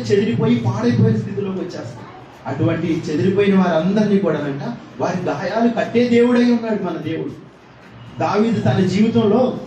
చెదిరిపోయి పాడైపోయిన స్థితిలోకి వచ్చేస్తాం. అటువంటి చెదిరిపోయిన వారందరినీ కూడానంట వారి గాయాలు కట్టే దేవుడై ఉన్నాడు మన దేవుడు. దావీదు తన జీవితంలో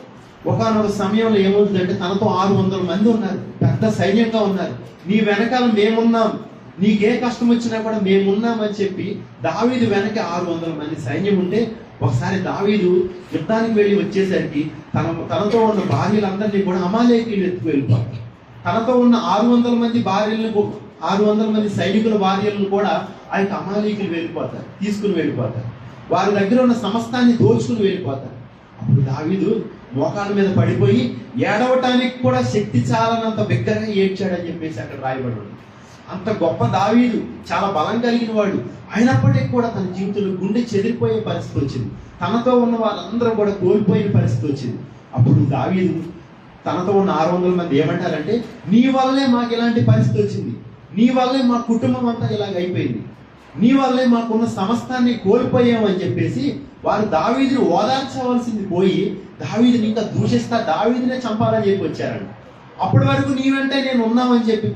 ఒకనొక సమయంలో ఏమవుతుందంటే తనతో ఆరు వందల మంది ఉన్నారు. పెద్ద సైన్యంగా ఉన్నారు. నీ వెనకాల మేమున్నాం. నీకే కష్టం వచ్చినా కూడా మేమున్నామని చెప్పి దావీదు వెనక ఆరు వందల మంది సైన్యం ఉంటే ఒకసారి దావీదు యుద్ధానికి వెళ్ళి వచ్చేసరికి తన తనతో ఉన్న భార్యలందరినీ కూడా అమాలేకి ఎత్తుకు వెళ్ళిపోతారు. తనతో ఉన్న ఆరు వందల మంది భార్యలను ఆరు వందల మంది సైనికుల భార్యలను కూడా ఆ యొక్క అమాలీకులు వెళ్ళిపోతారు తీసుకుని వెళ్ళిపోతారు వారి దగ్గర ఉన్న సమస్తాన్ని దోచుకుని వెళ్ళిపోతారు అప్పుడు దావీదు మోకాళ్ళ మీద పడిపోయి ఏడవటానికి కూడా శక్తి చాలనంత బిగ్గరగా ఏడ్చాడని చెప్పేసి అక్కడ రాయబడి ఉంది అంత గొప్ప దావీదు చాలా బలం కలిగిన వాడు. అయినప్పటికీ కూడా తన జీవితంలో గుండె చెదిరిపోయే పరిస్థితి వచ్చింది. తనతో ఉన్న వాళ్ళందరూ కూడా కోల్పోయే పరిస్థితి వచ్చింది. అప్పుడు దావీదు తనతో ఉన్న ఆరు వందల మంది ఏమంటారంటే నీ వల్లే మాకు ఇలాంటి పరిస్థితి వచ్చింది. నీ వల్లే మా కుటుంబం అంతా ఇలాగ అయిపోయింది. నీ వల్లే మాకున్న సమస్తాన్ని కోల్పోయామని చెప్పేసి వారు దావీదిని ఓదార్చవలసింది పోయి దావీదుని ఇంకా దూషిస్తా దావీదినే చంపాలని చెప్పి వచ్చారంట. అప్పటి వరకు నీ వెంటే నేను ఉన్నామని చెప్పి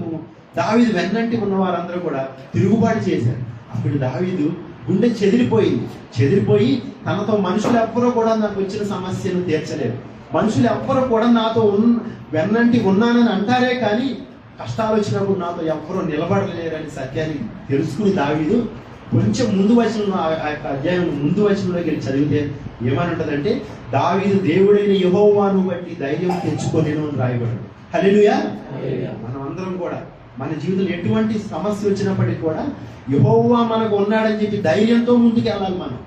దావీదు వెన్నంటి ఉన్న వారందరూ కూడా తిరుగుబాటు చేశారు. అప్పుడు దావీదు గుండె చెదిరిపోయింది. చెదిరిపోయి తనతో మనుషులు ఎవ్వరూ కూడా నాకు వచ్చిన సమస్యను తీర్చలేరు మనుషులు ఎవ్వరూ కూడా నాతో ఉన్న వెన్నంటి ఉన్నానని అంటారే కానీ కష్టాలు వచ్చినప్పుడు నాతో ఎవ్వరూ నిలబడలేరని సత్యాన్ని తెలుసుకుని దావీదు కొంచెం ముందు వచనంలో ఆ- యొక్క అధ్యాయం ముందు వచనంలోకి వెళ్ళి చదివితే ఏమని ఉంటుందంటే దావీదు దేవుడైన యహోవాను బట్టి ధైర్యం తెచ్చుకోలేను అని రాయబడి హల్లెలూయా! మనం అందరం కూడా మన జీవితంలో ఎటువంటి సమస్య వచ్చినప్పటికీ కూడా యహోవా మనకు ఉన్నాడని చెప్పి ధైర్యంతో ముందుకు వెళ్ళాలి మనం.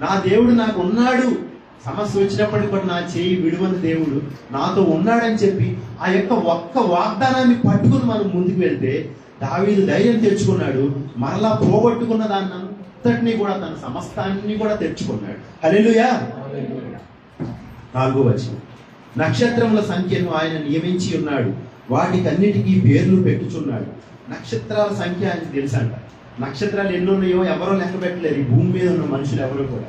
నా దేవుడు నాకు ఉన్నాడు సమస్య వచ్చినప్పటికీ కూడా నా చేయి విడువని దేవుడు నాతో ఉన్నాడని చెప్పి ఆ యొక్క ఒక్క వాగ్దానాన్ని పట్టుకుని మనం ముందుకు వెళ్తే దావీదు ధైర్యం తెచ్చుకున్నాడు. మరలా పోగొట్టుకున్న దాన్ని అంతటినీ కూడా తన సమస్తాన్ని కూడా తెచ్చుకున్నాడు. హల్లెలూయా. నాలుగో వచనం. నక్షత్రముల సంఖ్యను ఆయన నియమించి ఉన్నాడు. వాటికన్నిటికీ పేర్లు పెట్టుచున్నాడు. నక్షత్రాల సంఖ్య అని తెలుసంట. నక్షత్రాలు ఎన్ని ఉన్నాయో ఎవరో లెక్క పెట్టలేరు. ఈ భూమి మీద ఉన్న మనుషులు ఎవరు కూడా.